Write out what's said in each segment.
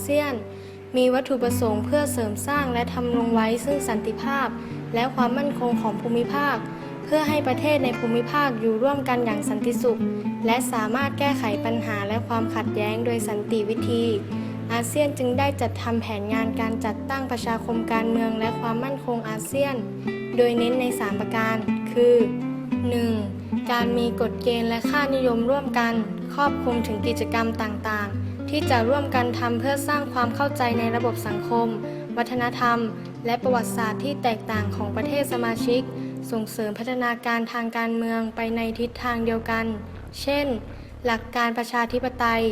เซียน มีวัตถุประสงค์เพื่อเสริมสร้างและทำลงไว้ซึ่งสันติภาพ และความมั่นคงของภูมิภาค เพื่อให้ประเทศในภูมิภาคอยู่ร่วมกันอย่างสันติสุข และสามารถแก้ไขปัญหาและความขัดแย้งโดยสันติวิธี อาเซียนจึงได้จัดทำแผนงานการจัดตั้งประชาคมการเมืองและความมั่นคงอาเซียน โดยเน้นใน 3 ประการ คือ 1. การมีกฎเกณฑ์และค่านิยมร่วมกัน ครอบคลุมถึงกิจกรรมต่างๆ ที่จะร่วมกันทำเพื่อสร้างความเข้าใจในระบบสังคม วัฒนธรรม และประวัติศาสตร์ที่แตกต่างของประเทศสมาชิก ส่งเสริมพัฒนาการทางการเมืองไปในทิศทางเดียวกัน เช่น หลักการประชาธิปไตย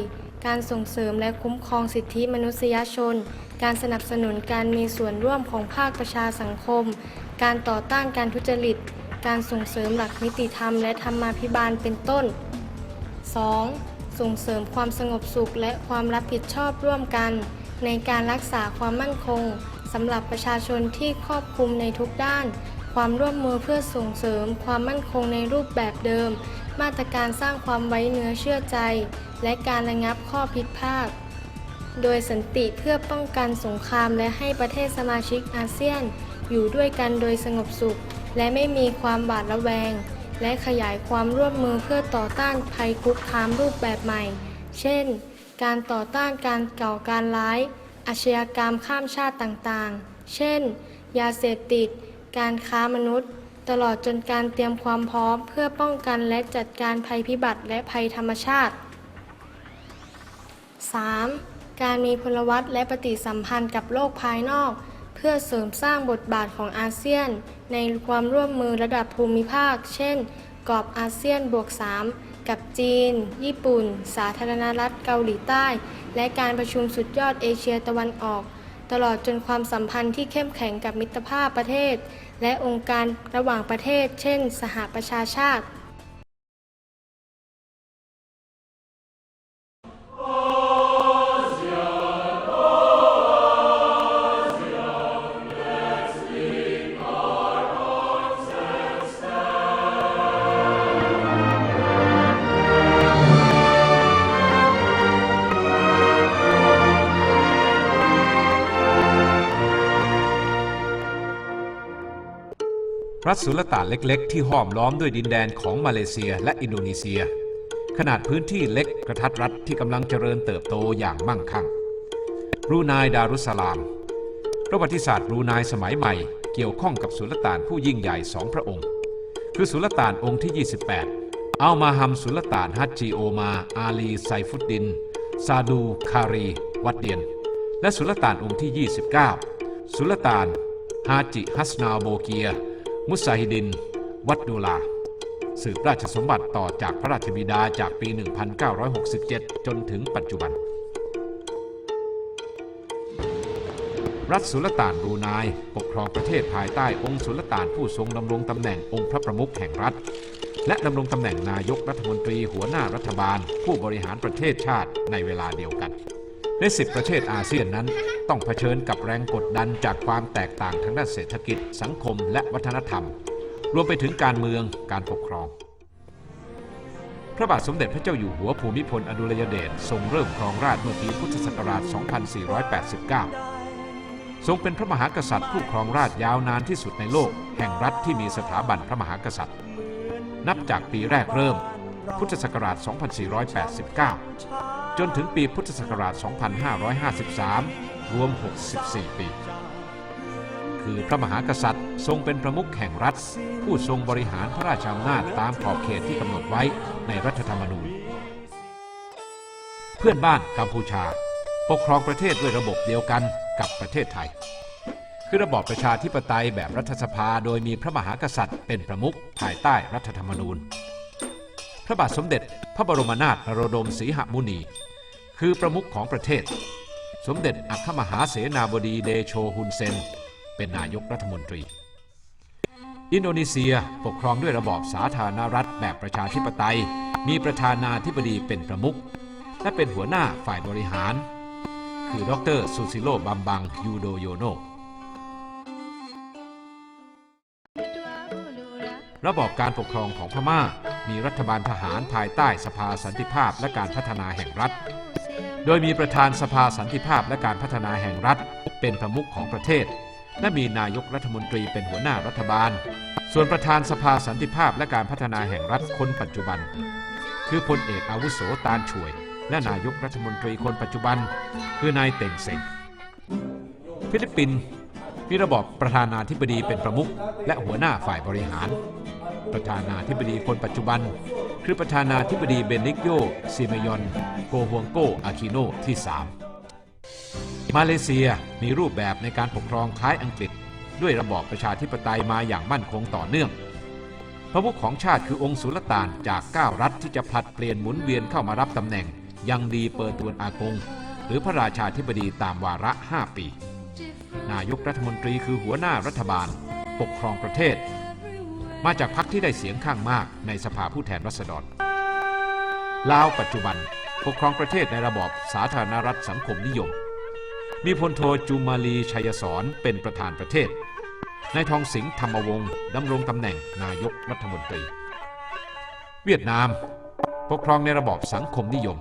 การส่งเสริมและคุ้มครองสิทธิมนุษยชน การสนับสนุนการมีส่วนร่วมของภาคประชาสังคม การต่อต้านการทุจริต การส่งเสริมหลักนิติธรรมและธรรมาภิบาลเป็นต้น 2. ส่งเสริมความสงบสุขและความรับผิดชอบร่วมกัน ในการรักษาความมั่นคงสำหรับประชาชนที่ครอบคลุมในทุกด้าน ความร่วมมือเพื่อส่งเสริมความมั่นคงในรูปแบบเดิม มาตรการสร้างความไว้เนื้อเชื่อใจ และการระงับข้อผิดพลาดโดยสันติเพื่อป้องกันสงครามและให้ประเทศสมาชิกอาเซียน อยู่ด้วยกันโดยสงบสุข และไม่มีความบาดระแวง และขยายความร่วมมือเพื่อต่อต้านภัยคุกคามรูปแบบใหม่ เช่น การต่อต้านการก่อการร้าย อาชญากรรมข้ามชาติต่างๆ เช่น ยาเสพติด การค้ามนุษย์ ตลอดจนการเตรียมความพร้อม เพื่อป้องกันและจัดการภัยพิบัติและภัยธรรมชาติ 3. การมีพลวัตและปฏิสัมพันธ์กับโลกภายนอก พื่อเสริมสร้างบทบาทของอาเซียน ในความร่วมมือระดับภูมิภาค เช่น กรอบอาเซียนบวก 3 กับจีน ญี่ปุ่น สาธารณรัฐเกาหลีใต้ และการประชุมสุดยอดเอเชียตะวันออก ตลอดจนความสัมพันธ์ที่เข้มแข็งกับมิตรภาพประเทศ และองค์การระหว่างประเทศ เช่น สหประชาชาติ รัฐสุลต่านเล็กๆ ที่ห้อมล้อมด้วยดินแดนของมาเลเซียและอินโดนีเซีย ขนาดพื้นที่เล็กกระทัดรัดที่กำลังเจริญเติบโตอย่างมั่งคั่งบรูไนดารุสลาม ประวัติศาสตร์บรูไนสมัยใหม่ เกี่ยวข้องกับสุลต่านผู้ยิ่งใหญ่สองพระองค์ คือสุลต่านองค์ที่ 28 อัลมาฮัมสุลต่านฮัจจีโอมาอาลีไซฟุดดิน ซาดูคารี วัดเดียน และสุลต่านองค์ที่ 29 สุลต่านฮาจิฮัสนาโบเกีย มุสาฮิดิน วัดดูลา สืบราชสมบัติต่อจากพระราชบิดาจากปี 1967 จนถึงปัจจุบัน รัฐสุลต่านบรูไนปกครองประเทศภายใต้องค์สุลต่านผู้ทรงดำรงตำแหน่งองค์พระประมุขแห่งรัฐ และดำรงตำแหน่งนายกรัฐมนตรีหัวหน้ารัฐบาล ผู้บริหารประเทศชาติในเวลาเดียวกัน ในสิบประเทศอาเซียนนั้น ต้องเผชิญกับแรงกดดันจากความแตกต่างทางด้านเศรษฐกิจ สังคมและวัฒนธรรม รวมไปถึงการเมืองการปกครอง พระบาทสมเด็จพระเจ้าอยู่หัวภูมิพลอดุลยเดชทรงเริ่มครองราชย์เมื่อปีพุทธศักราช 2489 ทรงเป็นพระมหากษัตริย์ผู้ครองราชย์ยาวนานที่สุดในโลก แห่งรัฐที่มีสถาบันพระมหากษัตริย์ นับจากปีแรกเริ่ม พุทธศักราช 2489 จนถึงปีพุทธศักราช 2553 รวม 64 ปี คือพระมหากษัตริย์ทรงเป็นประมุขแห่งรัฐ ผู้ทรงบริหารพระราชอำนาจตามขอบเขตที่กำหนดไว้ในรัฐธรรมนูญ เพื่อนบ้านกัมพูชา ปกครองประเทศด้วยระบบเดียวกันกับประเทศไทย คือระบอบประชาธิปไตยแบบรัฐสภาโดยมีพระมหากษัตริย์เป็นประมุขภายใต้รัฐธรรมนูญ พระบาทสมเด็จ พระบรมนาถนโรดมศรีหมุนี คือประมุขของประเทศ สมเด็จอัครมหาเสนาบดีเดโชฮุนเซน เป็นนายกรัฐมนตรี อินโดนีเซียปกครองด้วยระบอบสาธารณรัฐแบบประชาธิปไตย มีประธานาธิบดีเป็นประมุขและเป็นหัวหน้าฝ่ายบริหาร คือดรซูซิโลบัมบังยูโดโยโน ระบอบการปกครองของพม่า มีรัฐบาลทหารภายใต้สภาสันติภาพและการพัฒนาแห่งรัฐ โดยมีประธานสภาสันติภาพและการพัฒนาแห่งรัฐ เป็นประมุขของประเทศ และมีนายกรัฐมนตรีเป็นหัวหน้ารัฐบาล ส่วนประธานสภาสันติภาพและการพัฒนาแห่งรัฐคนปัจจุบัน คือพลเอกอาวุโสตาลช่วย และนายกรัฐมนตรีคนปัจจุบัน คือนายเต่งเซ็งฟิลิปปินส์ มีระบอบประธานาธิบดีเป็นประมุขและหัวหน้าฝ่ายบริหาร ประธานาธิบดีคนปัจจุบัน คือประธานาธิบดีเบนิกโยซิเมยอน โกฮวงโกอาคิโนที่ 3 มาเลเซียมีรูปแบบในการปกครองคล้ายอังกฤษ ด้วยระบอบประชาธิปไตยมาอย่างมั่นคงต่อเนื่อง พระมุขของชาติคือองค์สุลต่านจาก 9 รัฐที่จะผลัดเปลี่ยนหมุนเวียนเข้ามารับตำแหน่งยังดีเปิดตัวอากง หรือพระราชาธิบดีตามวาระ 5 ปี นายกรัฐมนตรีคือหัวหน้ารัฐบาล ปกครองประเทศ มาจากพรรคที่ได้เสียงข้างมากในสภาผู้แทนราษฎรลาวปัจจุบันปกครองประเทศในระบอบสาธารณรัฐสังคมนิยม มีพลโทจูมาลีชัยสอนเป็นประธานประเทศนายทองสิงห์ธรรมวงศ์ดำรงตำแหน่งนายกรัฐมนตรี เวียดนาม ปกครองในระบอบสังคมนิยม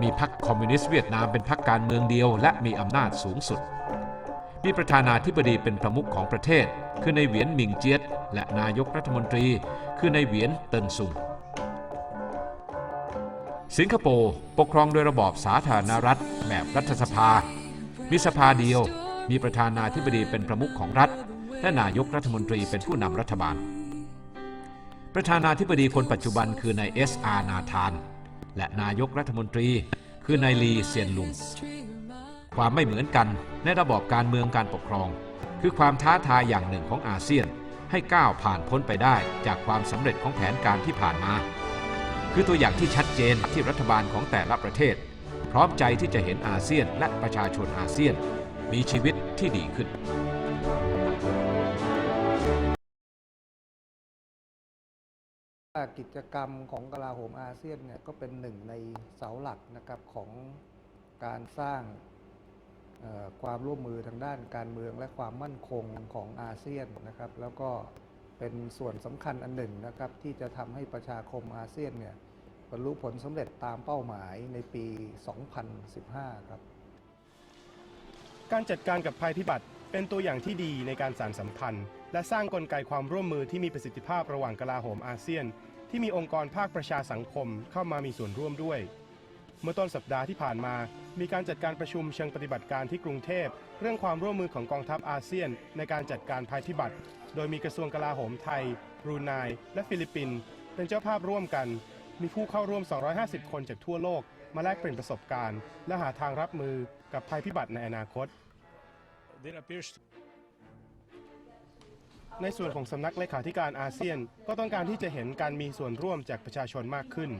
มีพรรคคอมมิวนิสต์เวียดนามเป็นพรรคการเมืองเดียว และมีอำนาจสูงสุด มีประธานาธิบดีเป็นประมุขของประเทศ คือในายเหวียนหมิงเจียตและนายกรัฐมนตรี คือในายเหวียนเตินซุงสิงคโปร์ปกครองโดยระบอบสาธารณรัฐแบบรัฐสภา มีสภาเดียว มีประธานาธิบดีเป็นประมุขของรัฐ และนายกรัฐมนตรีเป็นผู้นำรัฐบาล ประธานาธิบดีคนปัจจุบันคือนายเอสอาร์นาธาน และนายกรัฐมนตรีคือนายลีเซียนลุง ความไม่เหมือนกันในระบอบการเมืองการปกครอง คือความท้าทายอย่างหนึ่งของอาเซียน ให้ก้าวผ่านพ้นไปได้จากความสำเร็จของแผนการที่ผ่านมา คือตัวอย่างที่ชัดเจนที่รัฐบาลของแต่ละประเทศ พร้อมใจที่จะเห็นอาเซียนและประชาชนอาเซียน มีชีวิตที่ดีขึ้น่ากิจกรรมของกลาโหมอาเซียนเนี่ยก็เป็นหนึ่งในเสาหลักนะครับของการสร้าง ความร่วมมือทางด้านการเมืองและความมั่นคงของอาเซียนนะครับ แล้วก็เป็นส่วนสำคัญอันหนึ่งนะครับที่จะทำให้ประชาคมอาเซียนเนี่ยบรรลุผลสำเร็จตามเป้าหมายในปี 2015 ครับ การจัดการกับภัยพิบัติเป็นตัวอย่างที่ดีในการสานสัมพันธ์ และสร้างกลไกความร่วมมือที่มีประสิทธิภาพระหว่างกลาโหมอาเซียน ที่มีองค์กรภาคประชาสังคมเข้ามามีส่วนร่วมด้วย เมื่อต้นสัปดาห์ที่ผ่านมา มีการจัดการประชุมเชิงปฏิบัติการที่กรุงเทพ เรื่องความร่วมมือของกองทัพอาเซียน ในการจัดการภัยพิบัติ โดยมีกระทรวงกลาโหมไทยบรูไนและฟิลิปปินส์เป็นเจ้าภาพร่วมกัน มีผู้เข้าร่วม 250 คนจากทั่วโลก มาแลกเปลี่ยนประสบการณ์ และหาทางรับมือกับภัยพิบัติในอนาคตในส่วนของสำนักเลขาธิการอาเซียนก็ต้องการที่จะเห็นการมีส่วนร่วมจากประชาชนมากขึ้น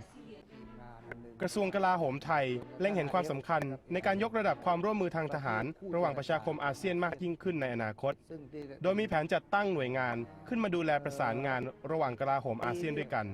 กระทรวงกลาโหมไทยเล็งเห็นความสำคัญ ในการยกระดับความร่วมมือทางทหาร ระหว่างประชาคมอาเซียนมากยิ่งขึ้นในอนาคต โดยมีแผนจัดตั้งหน่วยงาน ขึ้นมาดูแลประสานงานระหว่างกลาโหมอาเซียนด้วยกัน